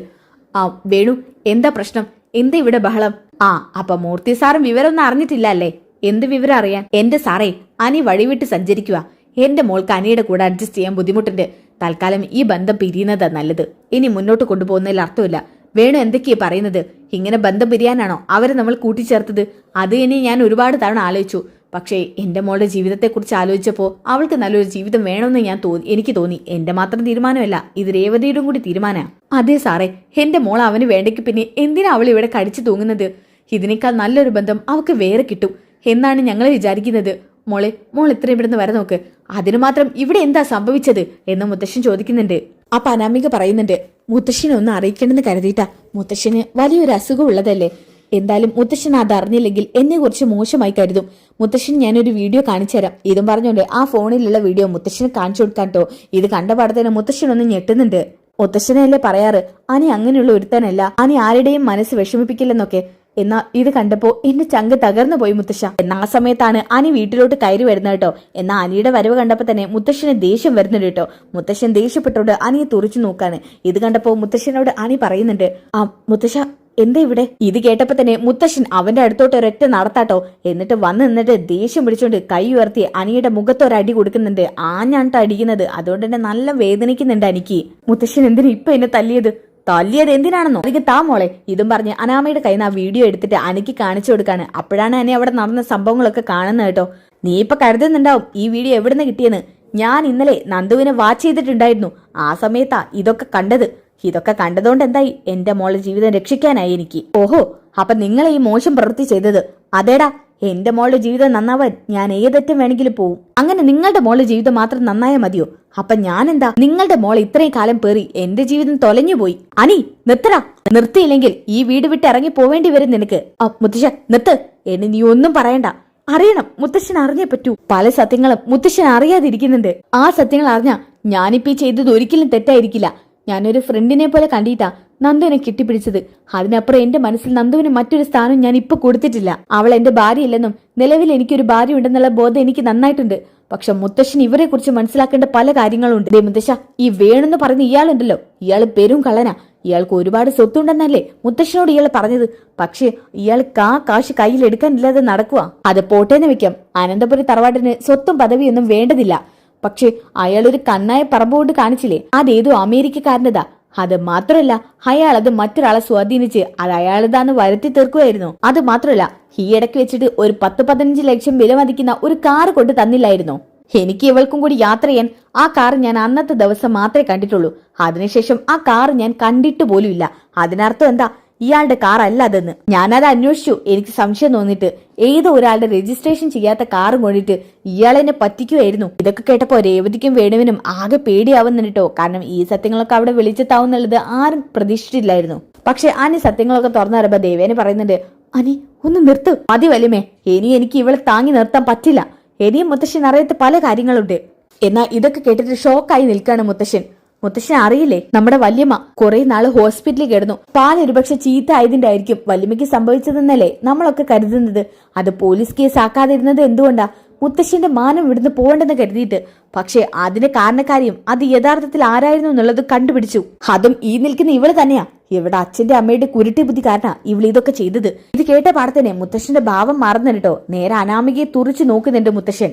ആ വേണു എന്താ പ്രശ്നം? എന്താ ഇവിടെ ബഹളം? ആ അപ്പൊ മൂർത്തി സാറും വിവരമൊന്നും അറിഞ്ഞിട്ടില്ല അല്ലേ? എന്ത് വിവരം അറിയാൻ? എന്റെ സാറേ അനി വഴിവിട്ട് സഞ്ചരിക്കുക എന്റെ മോൾക്ക് അനിയുടെ കൂടെ അഡ്ജസ്റ്റ് ചെയ്യാൻ ബുദ്ധിമുട്ടുണ്ട്. തൽക്കാലം ഈ ബന്ധം പിരിയുന്നത് നല്ലത്. ഇനി മുന്നോട്ട് കൊണ്ടുപോകുന്നതിൽ അർത്ഥമില്ല. വേണു എന്തൊക്കെയാ പറയുന്നത്? ഇങ്ങനെ ബന്ധം പിരിയാനാണോ അവരെ നമ്മൾ കൂട്ടിച്ചേർത്തത്? അത് ഇനി ഞാൻ ഒരുപാട് തവണ ആലോചിച്ചു. പക്ഷേ എന്റെ മോളുടെ ജീവിതത്തെക്കുറിച്ച് ആലോചിച്ചപ്പോൾ അവൾക്ക് നല്ലൊരു ജീവിതം വേണമെന്ന് ഞാൻ തോന്നി എനിക്ക് തോന്നി. എന്റെ മാത്രം തീരുമാനമല്ല ഇത് രേവതിയുടെ കൂടി തീരുമാനമാണ് അതെ സാറേ എന്റെ മോൾ അവന് വേണ്ടെങ്കിൽ പിന്നെ എന്തിനാ അവൾ ഇവിടെ കടിച്ചു തൂങ്ങുന്നത്? ഇതിനേക്കാൾ നല്ലൊരു ബന്ധം അവൾക്ക് വേറെ കിട്ടും. എന്നാണ് ഞങ്ങൾ വിചാരിക്കുന്നത്. മോളെ മോൾ ഇത്രയും ഇവിടുന്ന് വരെ നോക്ക്. അതിനു മാത്രം ഇവിടെ എന്താ സംഭവിച്ചത് എന്ന് മുത്തശ്ശൻ ചോദിക്കുന്നുണ്ട്. അപ്പൊ അനാമിക പറയുന്നുണ്ട് മുത്തശ്ശനെ ഒന്ന് അറിയിക്കണമെന്ന് കരുതിയിട്ടാ. മുത്തശ്ശന് വലിയൊരു അസുഖം ഉള്ളതല്ലേ എന്തായാലും മുത്തശ്ശൻ അത് അറിഞ്ഞില്ലെങ്കിൽ എന്നെ കുറിച്ച് മോശമായി കരുതും. മുത്തശ്ശൻ ഞാനൊരു വീഡിയോ കാണിച്ചു തരാം. ഇതും പറഞ്ഞോണ്ട് ആ ഫോണിലുള്ള വീഡിയോ മുത്തശ്ശന് കാണിച്ചു കൊടുക്കാൻ കേട്ടോ ഇത് കണ്ട പാടത്തേനെ മുത്തശ്ശൻ ഒന്ന് ഞെട്ടുന്നുണ്ട്. മുത്തശ്ശനല്ലേ പറയാറ് അനി അങ്ങനെയുള്ള ഒരുത്തനല്ല. അനി ആരുടെയും മനസ്സ് വിഷമിപ്പിക്കില്ലെന്നൊക്കെ. എന്നാ ഇത് കണ്ടപ്പോ എന്റെ ചങ്ക് തകർന്നു പോയി മുത്തശ്ശ. എന്നാ ആ സമയത്താണ് അനി വീട്ടിലോട്ട് കയറി വരുന്നത് കേട്ടോ. എന്നാ അനിയുടെ വരവ് കണ്ടപ്പോ തന്നെ മുത്തശ്ശന് ദേഷ്യം വരുന്നുണ്ട് കേട്ടോ. മുത്തശ്ശൻ ദേഷ്യപ്പെട്ടോണ്ട് അനിയെ തുറച്ചു നോക്കാണ്. ഇത് കണ്ടപ്പോ മുത്തശ്ശനോട് അനി പറയുന്നുണ്ട് ആ മുത്തശ്ശ എന്താ ഇവിടെ? ഇത് കേട്ടപ്പോ തന്നെ മുത്തശ്ശൻ അവന്റെ അടുത്തോട്ട് ഒരൊറ്റ നടത്താട്ടോ. എന്നിട്ട് വന്ന് നിന്നിട്ട് ദേഷ്യം പിടിച്ചോണ്ട് കൈ ഉയർത്തി അനിയുടെ മുഖത്തൊരടി കൊടുക്കുന്നുണ്ട്. ആഞ്ഞാണ്ട അടിക്കുന്നത്. അതുകൊണ്ട് തന്നെ നല്ല വേദനിക്കുന്നുണ്ട് അനിക്ക്. മുത്തശ്ശൻ എന്തിനാ ഇപ്പൊ എന്നെ തല്ലിയത്? തല്ലിയത് എന്തിനാണെന്നോ? എനിക്ക് താ മോളെ. ഇതും പറഞ്ഞ് അനാമയുടെ കയ്യിൽ നിന്ന് ആ വീഡിയോ എടുത്തിട്ട് അനിക്ക് കാണിച്ചു കൊടുക്കാണ് അപ്പോഴാണ് എന്നെ അവിടെ നടന്ന സംഭവങ്ങളൊക്കെ കാണുന്നത് കേട്ടോ. നീ ഇപ്പൊ കരുതുന്നുണ്ടാവും ഈ വീഡിയോ എവിടുന്ന് കിട്ടിയെന്ന്. ഞാൻ ഇന്നലെ നന്ദുവിനെ വാച്ച് ചെയ്തിട്ടുണ്ടായിരുന്നു. ആ സമയത്താ ഇതൊക്കെ കണ്ടത്. ഇതൊക്കെ കണ്ടതുകൊണ്ട് എന്തായി? എന്റെ മോളെ ജീവിതം രക്ഷിക്കാനായി എനിക്ക്. ഓഹോ അപ്പൊ നിങ്ങൾ ഈ മോശം പ്രവൃത്തി ചെയ്തത്. അതേടാ എന്റെ മോളുടെ ജീവിതം നന്നാവാൻ ഞാൻ ഏതറ്റം വേണമെങ്കിലും പോവും. അങ്ങനെ നിങ്ങളുടെ മോളുടെ ജീവിതം മാത്രം നന്നായാൽ മതിയോ? അപ്പൊ എന്താ നിങ്ങളുടെ മോൾ ഇത്രയും കാലം പേറി എന്റെ ജീവിതം തൊലഞ്ഞു പോയി. അനി നിർത്തടാ. നിർത്തിയില്ലെങ്കിൽ ഈ വീട് വിട്ട് ഇറങ്ങി പോവേണ്ടി വരും നിനക്ക്. ആ മുത്തശ്ശ നിർത്ത്. എന്നെ നീ ഒന്നും പറയണ്ട. അറിയണം മുത്തശ്ശൻ അറിഞ്ഞേ പറ്റൂ. പല സത്യങ്ങളും മുത്തശ്ശൻ അറിയാതിരിക്കുന്നുണ്ട്. ആ സത്യങ്ങൾ അറിഞ്ഞ ഞാനിപ്പീ ചെയ്തത് ഒരിക്കലും തെറ്റായിരിക്കില്ല. ഞാനൊരു ഫ്രണ്ടിനെ പോലെ കണ്ടിട്ടാ നന്ദുവിനെ കെട്ടിപ്പിടിച്ചത്. അതിനപ്പുറം എന്റെ മനസ്സിൽ നന്ദുവിന് മറ്റൊരു സ്ഥാനം ഞാൻ ഇപ്പൊ കൊടുത്തിട്ടില്ല. അവൾ എന്റെ ഭാര്യയില്ലെന്നും നിലവിൽ എനിക്കൊരു ഭാര്യ ഉണ്ടെന്നുള്ള ബോധം എനിക്ക് നന്നായിട്ടുണ്ട്. പക്ഷെ മുത്തശ്ശൻ ഇവരെ കുറിച്ച് മനസ്സിലാക്കേണ്ട പല കാര്യങ്ങളുണ്ട്. ദേ മുത്തശ്ശ ഈ വേണെന്ന് പറയുന്ന ഇയാളുണ്ടല്ലോ. ഇയാൾ പെരും കള്ളനാ. ഇയാൾക്ക് ഒരുപാട് സ്വത്തുണ്ടെന്നല്ലേ മുത്തശ്ശനോട് ഇയാൾ പറഞ്ഞത്. പക്ഷേ ഇയാൾ കാ കാശ് കയ്യിൽ എടുക്കാനില്ലാതെ നടക്കുക അത് പോട്ടേന്ന് വെക്കാം. അനന്തപുരി തറവാട്ടിന് സ്വത്തും പദവിയൊന്നും വേണ്ടതില്ല. പക്ഷേ അയാളൊരു കണ്ണായ പറമ്പ് കൊണ്ട് കാണിച്ചില്ലേ? അതേതോ അമേരിക്കക്കാരനതാ അത് മാത്രമല്ല അയാൾ അത് മറ്റൊരാളെ സ്വാധീനിച്ച് അത് അയാളതാന്ന് വരുത്തി തീർക്കുമായിരുന്നു അത് മാത്രമല്ല ഈ ഇടയ്ക്ക് വെച്ചിട്ട് ഒരു പത്ത് പതിനഞ്ച് ലക്ഷം വില മതിക്കുന്ന ഒരു കാറ് കൊണ്ട് തന്നില്ലായിരുന്നു. എനിക്ക് ഇവൾക്കും കൂടി യാത്ര ചെയ്യാൻ ആ കാർ ഞാൻ അന്നത്തെ ദിവസം മാത്രമേ കണ്ടിട്ടുള്ളൂ. അതിനുശേഷം ആ കാർ ഞാൻ കണ്ടിട്ട് പോലുമില്ല. അതിനർത്ഥം എന്താ? ഇയാളുടെ കാർ അല്ല അതെന്ന്. ഞാനത് അന്വേഷിച്ചു. എനിക്ക് സംശയം തോന്നിട്ട് ഏതോ ഒരാളുടെ രജിസ്ട്രേഷൻ ചെയ്യാത്ത കാറും കൊണ്ടിട്ട് ഇയാളെന്നെ പറ്റിക്കുമായിരുന്നു ഇതൊക്കെ കേട്ടപ്പോ രേവതിക്കും വേണുവിനും ആകെ പേടിയാവുന്നുണ്ട് കാരണം ഈ സത്യങ്ങളൊക്കെ അവിടെ വെളിച്ചത്താവുന്നുള്ളത് ആരും പ്രതീക്ഷിച്ചിട്ടില്ലായിരുന്നു. പക്ഷെ അനി സത്യങ്ങളൊക്കെ തുറന്നു പറയുമ്പോ ദേവേനെ പറയുന്നുണ്ട് അനി ഒന്ന് നിർത്ത്. മതി വലിമേ ഇനി എനിക്ക് ഇവളെ താങ്ങി നിർത്താൻ പറ്റില്ല. ഇനിയും മുത്തശ്ശൻ അറിയാത്ത പല കാര്യങ്ങളുണ്ട്. എന്നാൽ ഇതൊക്കെ കേട്ടിട്ട് ഷോക്കായി നിൽക്കാണ് മുത്തശ്ശൻ. മുത്തശ്ശൻ അറിയില്ലേ? നമ്മുടെ വല്യമ്മ കുറെ നാൾ ഹോസ്പിറ്റലിൽ കിടന്നു. പാൽ ഒരുപക്ഷെ ചീത്ത ആയതിന്റെ ആയിരിക്കും വല്യമ്മയ്ക്ക് സംഭവിച്ചതെന്നല്ലേ നമ്മളൊക്കെ കരുതുന്നത്. അത് പോലീസ് കേസ് ആക്കാതിരുന്നത് എന്തുകൊണ്ടാ? മുത്തശ്ശന്റെ മാനം ഇവിടുന്ന് പോകണ്ടെന്ന് കരുതിയിട്ട്. പക്ഷെ അതിന് കാരണക്കാരിയും അത് യഥാർത്ഥത്തിൽ ആരായിരുന്നു എന്നുള്ളത് കണ്ടുപിടിച്ചു. അതും ഈ നിൽക്കുന്ന ഇവൾ തന്നെയാ. ഇവിടെ അച്ഛന്റെ അമ്മയുടെ കുരുട്ടി ബുദ്ധി കാരണ ഇവൾ ഇതൊക്കെ ചെയ്തത്. ഇത് കേട്ട പാടത്തന്നെ മുത്തശ്ശന്റെ ഭാവം മറന്നിട്ടോ? നേരെ അനാമികയെ തുറിച്ചു നോക്കുന്നുണ്ട് മുത്തശ്ശൻ.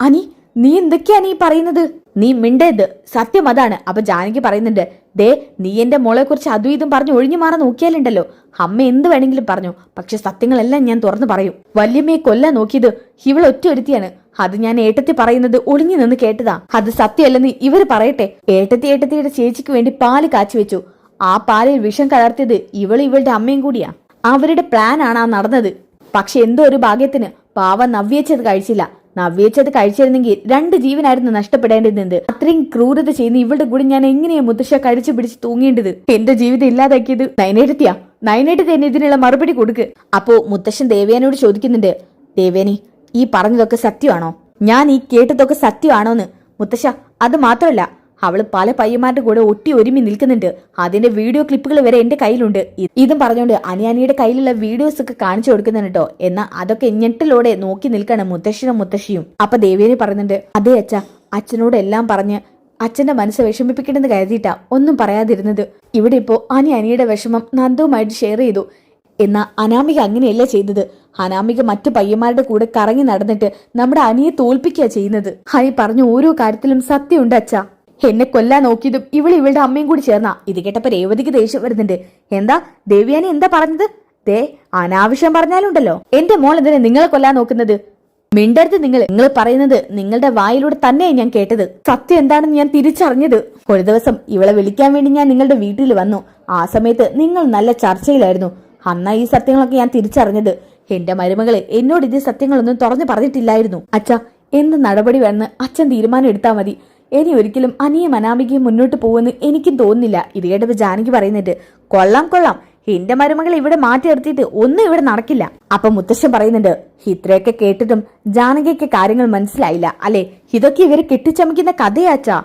അനി നീ എന്തൊക്കെയാ നീ പറയുന്നത്? നീ മിണ്ടേത് സത്യം അതാണ്. അപ്പൊ ജാനകി പറയുന്നുണ്ട് ദേ നീ എന്റെ മോളെ കുറിച്ച് അതും ഇതും പറഞ്ഞു ഒഴിഞ്ഞു മാറാൻ നോക്കിയാലുണ്ടല്ലോ. അമ്മ എന്ത് വേണമെങ്കിലും പറഞ്ഞു. പക്ഷെ സത്യങ്ങളെല്ലാം ഞാൻ തുറന്നു പറയും. വല്യമ്മയെ കൊല്ലാൻ നോക്കിയത് ഇവൾ ഒറ്റ ഒരുത്തിയാണ്. അത് ഞാൻ ഏട്ടത്തി പറയുന്നത് ഒളിഞ്ഞു നിന്ന് കേട്ടതാ. അത് സത്യമല്ലെന്ന് ഇവർ പറയട്ടെ. ഏട്ടത്തി ഏട്ടത്തിയുടെ ചേച്ചിക്ക് വേണ്ടി പാൽ കാച്ചി വെച്ചു. ആ പാലിൽ വിഷം കലർത്തിയത് ഇവൾ ഇവളുടെ അമ്മയും കൂടിയാ. അവരുടെ പ്ലാൻ ആണ് ആ നടന്നത്. പക്ഷെ എന്തോ ഒരു ഭാഗ്യത്തിന് പാവ നവ്യച്ചത് കഴിച്ചില്ല. നവ്യേച്ചത് കഴിച്ചിരുന്നെങ്കിൽ രണ്ട് ജീവനായിരുന്നു നഷ്ടപ്പെടേണ്ടിരുന്നത്. അത്രയും ക്രൂരത ചെയ്യുന്ന ഇവളുടെ കൂടെ ഞാൻ എങ്ങനെയാ മുത്തശ്ശ കഴിച്ചു പിടിച്ച് തൂങ്ങേണ്ടത് എന്റെ ജീവിതം ഇല്ലാതാക്കിയത് നയനേട്ടത്തിയാ നയനേട്ടത്തി തന്നെ ഇതിനുള്ള മറുപടി കൊടുക്ക്. അപ്പോ മുത്തശ്ശൻ ദേവേനോട് ചോദിക്കുന്നുണ്ട് ദേവേനി ഈ പറഞ്ഞതൊക്കെ സത്യമാണോ? ഞാൻ ഈ കേട്ടതൊക്കെ സത്യമാണോന്ന്? മുത്തശ്ശ അത് മാത്രമല്ല അവൾ പല പയ്യന്മാരുടെ കൂടെ ഒട്ടി ഒരുമി നിൽക്കുന്നുണ്ട്. അതിന്റെ വീഡിയോ ക്ലിപ്പുകൾ വരെ എന്റെ കയ്യിലുണ്ട്. ഇതും പറഞ്ഞുകൊണ്ട് അനിയാനിയുടെ കയ്യിലുള്ള വീഡിയോസ് ഒക്കെ കാണിച്ചു കൊടുക്കുന്നുണ്ട് കേട്ടോ എന്നാൽ അതൊക്കെ ഞെട്ടലോടെ നോക്കി നിൽക്കണം മുത്തശ്ശനും മുത്തശ്ശിയും. അപ്പൊ ദേവേനി പറയുന്നുണ്ട് അതേ അച്ഛ അച്ഛനോട് എല്ലാം പറഞ്ഞ് അച്ഛന്റെ മനസ്സ് വിഷമിപ്പിക്കണമെന്ന് കരുതിയിട്ടാ ഒന്നും പറയാതിരുന്നത്. ഇവിടെ ഇപ്പോ അനി അനിയുടെ വിഷമം നന്ദവുമായിട്ട് ഷെയർ ചെയ്തു. എന്നാ അനാമിക അങ്ങനെയല്ല ചെയ്തത്. അനാമിക മറ്റു പയ്യന്മാരുടെ കൂടെ കറങ്ങി നടന്നിട്ട് നമ്മുടെ അനിയെ തോൽപ്പിക്കുക ചെയ്യുന്നത്. ഹനി പറഞ്ഞ ഓരോ കാര്യത്തിലും സത്യമുണ്ട് അച്ഛ. എന്നെ കൊല്ലാൻ നോക്കിയതും ഇവൾ ഇവളുടെ അമ്മയും കൂടി ചേർന്നാ. ഇത് കേട്ടപ്പോ രേവതിക്ക് ദേഷ്യം വരുന്നുണ്ട്. എന്താ? ദേവിയാനി എന്താ പറഞ്ഞത്? ദേ അനാവശ്യം പറഞ്ഞാലുണ്ടല്ലോ. എന്റെ മോൾ എന്തിനെ നിങ്ങളെ കൊല്ലാൻ നോക്കുന്നത്? മിണ്ടരുത് നിങ്ങൾ നിങ്ങൾ പറയുന്നത് നിങ്ങളുടെ വായിലൂടെ തന്നെയാണ് ഞാൻ കേട്ടത്. സത്യം എന്താണെന്ന് ഞാൻ തിരിച്ചറിഞ്ഞത്. ഒരു ദിവസം ഇവളെ വിളിക്കാൻ വേണ്ടി ഞാൻ നിങ്ങളുടെ വീട്ടിൽ വന്നു. ആ സമയത്ത് നിങ്ങൾ നല്ല ചർച്ചയിലായിരുന്നു. അന്നാ ഈ സത്യങ്ങളൊക്കെ ഞാൻ തിരിച്ചറിഞ്ഞത്. എന്റെ മരുമകൾ എന്നോട് ഇത് സത്യങ്ങളൊന്നും തുറന്നു പറഞ്ഞിട്ടില്ലായിരുന്നു. അച്ഛ എന്ത് നടപടി വേണമെന്ന് അച്ഛൻ തീരുമാനം എടുത്താൽ മതി. ഇനി ഒരിക്കലും അനിയും അനാമികയും മുന്നോട്ട് പോകുമെന്ന് എനിക്കും തോന്നുന്നില്ല. ഇത് ജാനകി പറയുന്നുണ്ട് കൊള്ളാം കൊള്ളാം. എന്റെ മരുമകൾ ഇവിടെ മാറ്റി നിർത്തിയിട്ട് ഒന്നും ഇവിടെ നടക്കില്ല. അപ്പൊ മുത്തശ്ശൻ പറയുന്നുണ്ട് ഇത്രയൊക്കെ കേട്ടിട്ടും ജാനകിക്ക് കാര്യങ്ങൾ മനസ്സിലായില്ല. അല്ലെ? ഇതൊക്കെ ഇവർ കെട്ടിച്ചമയ്ക്കുന്ന കഥയാച്ചാ.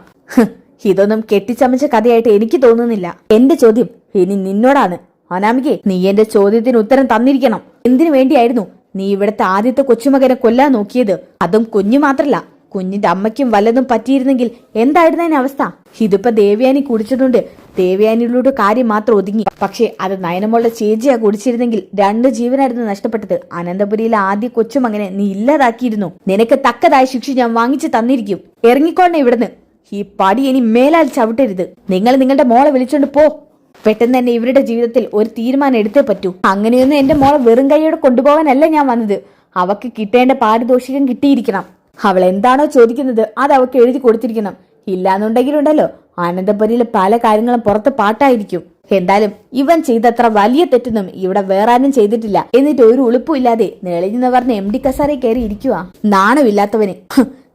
ഇതൊന്നും കെട്ടിച്ചമച്ച കഥയായിട്ട് എനിക്ക് തോന്നുന്നില്ല. എന്റെ ചോദ്യം ഇനി നിന്നോടാണ്. അനാമികെ നീ എന്റെ ചോദ്യത്തിന് ഉത്തരം തന്നിരിക്കണം. എന്തിനു വേണ്ടിയായിരുന്നു നീ ഇവിടുത്തെ ആദ്യത്തെ കൊച്ചുമകനെ കൊല്ലാൻ നോക്കിയത്? അതും കുഞ്ഞു മാത്രല്ല. കുഞ്ഞിന്റെ അമ്മയ്ക്കും വല്ലതും പറ്റിയിരുന്നെങ്കിൽ എന്തായിരുന്നു അതിന് അവസ്ഥ? ഇതിപ്പോ ദേവയാനി കുടിച്ചതുകൊണ്ട് ദേവയാനിയിലൂടെ കാര്യം മാത്രം ഒതുങ്ങി. പക്ഷേ അത് നയനമോളുടെ ചേച്ചിയാ കുടിച്ചിരുന്നെങ്കിൽ രണ്ട് ജീവനായിരുന്നു നഷ്ടപ്പെട്ടത്. അനന്തപുരിയിലെ ആദ്യ കൊച്ചുമകനെ നീ ഇല്ലാതാക്കിയിരുന്നു. നിനക്ക് തക്കതായ ശിക്ഷ ഞാൻ വാങ്ങിച്ചു തന്നിരിക്കും. ഇറങ്ങിക്കോണേ ഇവിടുന്ന്. ഈ പടി ഇനി മേലാൽ ചവിട്ടരുത്. നിങ്ങൾ നിങ്ങളുടെ മോളെ വിളിച്ചോണ്ട് പോ. പെട്ടെന്ന് തന്നെ ഇവരുടെ ജീവിതത്തിൽ ഒരു തീരുമാനം എടുത്തേ പറ്റൂ. അങ്ങനെയൊന്നും എന്റെ മോളെ വെറും കൈയോടെ കൊണ്ടുപോകാനല്ല ഞാൻ വന്നത്. അവക്ക് കിട്ടേണ്ട പാരിതോഷികം കിട്ടിയിരിക്കണം. അവൾ എന്താണോ ചോദിക്കുന്നത് അത് അവൾക്ക് എഴുതി കൊടുത്തിരിക്കണം. ഇല്ലാന്നുണ്ടെങ്കിലുണ്ടല്ലോ. ആനന്ദപുരിയിലെ പല കാര്യങ്ങളും പുറത്ത് പാട്ടായിരിക്കും. എന്തായാലും ഇവൻ ചെയ്തത്ര വലിയ തെറ്റൊന്നും ഇവിടെ വേറെ ആരും ചെയ്തിട്ടില്ല. എന്നിട്ട് ഒരു ഉളുപ്പും ഇല്ലാതെ നെളിഞ്ഞെന്ന് പറഞ്ഞ് എം ഡി കസാരെ കയറി ഇരിക്കുക നാണമില്ലാത്തവന്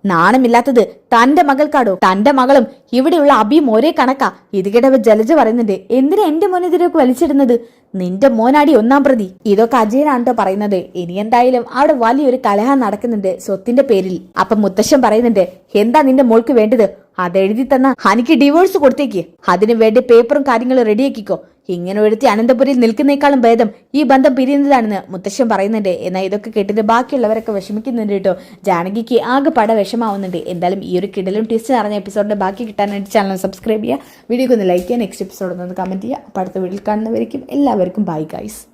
നാണമില്ലാത്തത് തന്റെ മകൾക്കാടോ? തന്റെ മകളും ഇവിടെയുള്ള അഭിയും ഒരേ കണക്കാ. ഇത് കേട്ടവ ജലജ പറയുന്നുണ്ട് എന്തിനാ എന്റെ മോൻ ഇതിലേക്ക് വലിച്ചിടുന്നത്? നിന്റെ മോനാടി ഒന്നാം പ്രതി. ഇതൊക്കെ അജയനാണ് ട്ടോ പറയുന്നത്. ഇനി എന്തായാലും അവിടെ വലിയൊരു കലഹം നടക്കുന്നുണ്ട് സ്വത്തിന്റെ പേരിൽ. അപ്പൊ മുത്തശ്ശൻ പറയുന്നുണ്ട് എന്താ നിന്റെ മോൾക്ക് വേണ്ടത്? അതെഴുതി തന്ന എനിക്ക് ഡിവോഴ്സ് കൊടുത്തേക്ക്. അതിനു വേണ്ടി പേപ്പറും കാര്യങ്ങളും റെഡിയാക്കിക്കോ ഇങ്ങനെ ഒരുത്തി അനന്തപുരിയിൽ നിൽക്കുന്നേക്കാളും ഭേദം ഈ ബന്ധം പിരിയുന്നതാണെന്ന് മുത്തശ്ശൻ പറയുന്നുണ്ട്. എന്നാൽ ഇതൊക്കെ കേട്ടിട്ട് ബാക്കിയുള്ളവരൊക്കെ വിഷമിക്കുന്നുണ്ട് കേട്ടോ. ജാനകിക്ക് ആകെ പട വിഷമാവുന്നുണ്ട്. എന്തായാലും ഈ ഒരു കിടലും ട്വിസ്റ്റ് നിറഞ്ഞ എപ്പിസോഡിന്റെ ബാക്കി കിട്ടാനായിട്ട് ചാനൽ സബ്സ്ക്രൈബ് ചെയ്യുക. വീഡിയോക്ക് ഒന്ന് ലൈക്ക് ചെയ്യുക നെക്സ്റ്റ് എപ്പിസോഡ് ഒന്ന് കമന്റ് ചെയ്യുക. അപ്പോൾ അടുത്ത വീട്ടിൽ കാണുന്നവരേക്കും എല്ലാവർക്കും ബൈ ഗൈസ്